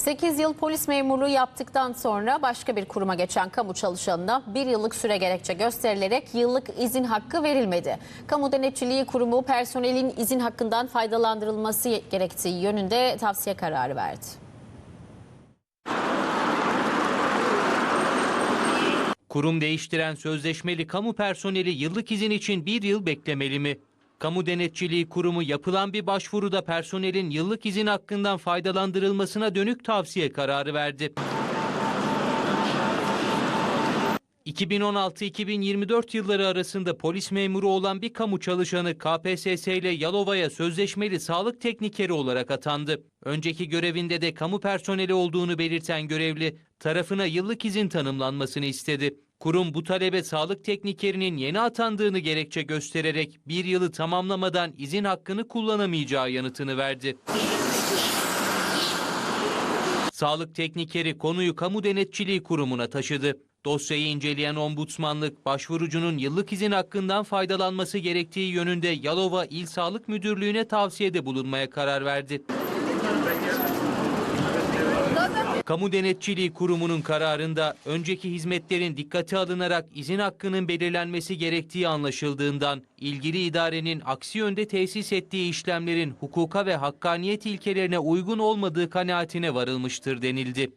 8 yıl polis memurluğu yaptıktan sonra başka bir kuruma geçen kamu çalışanına bir yıllık süre gerekçe gösterilerek yıllık izin hakkı verilmedi. Kamu Denetçiliği Kurumu personelin izin hakkından faydalandırılması gerektiği yönünde tavsiye kararı verdi. Kurum değiştiren sözleşmeli kamu personeli yıllık izin için bir yıl beklemeli mi? Kamu Denetçiliği Kurumu yapılan bir başvuruda personelin yıllık izin hakkından faydalandırılmasına dönük tavsiye kararı verdi. 2016-2024 yılları arasında polis memuru olan bir kamu çalışanı KPSS ile Yalova'ya sözleşmeli sağlık teknikeri olarak atandı. Önceki görevinde de kamu personeli olduğunu belirten görevli tarafına yıllık izin tanımlanmasını istedi. Kurum bu talebe sağlık teknikerinin yeni atandığını gerekçe göstererek bir yılı tamamlamadan izin hakkını kullanamayacağı yanıtını verdi. Sağlık teknikeri konuyu Kamu Denetçiliği Kurumu'na taşıdı. Dosyayı inceleyen ombudsmanlık, başvurucunun yıllık izin hakkından faydalanması gerektiği yönünde Yalova İl Sağlık Müdürlüğü'ne tavsiyede bulunmaya karar verdi. Kamu Denetçiliği Kurumu'nun kararında önceki hizmetlerin dikkate alınarak izin hakkının belirlenmesi gerektiği anlaşıldığından ilgili idarenin aksi yönde tesis ettiği işlemlerin hukuka ve hakkaniyet ilkelerine uygun olmadığı kanaatine varılmıştır denildi.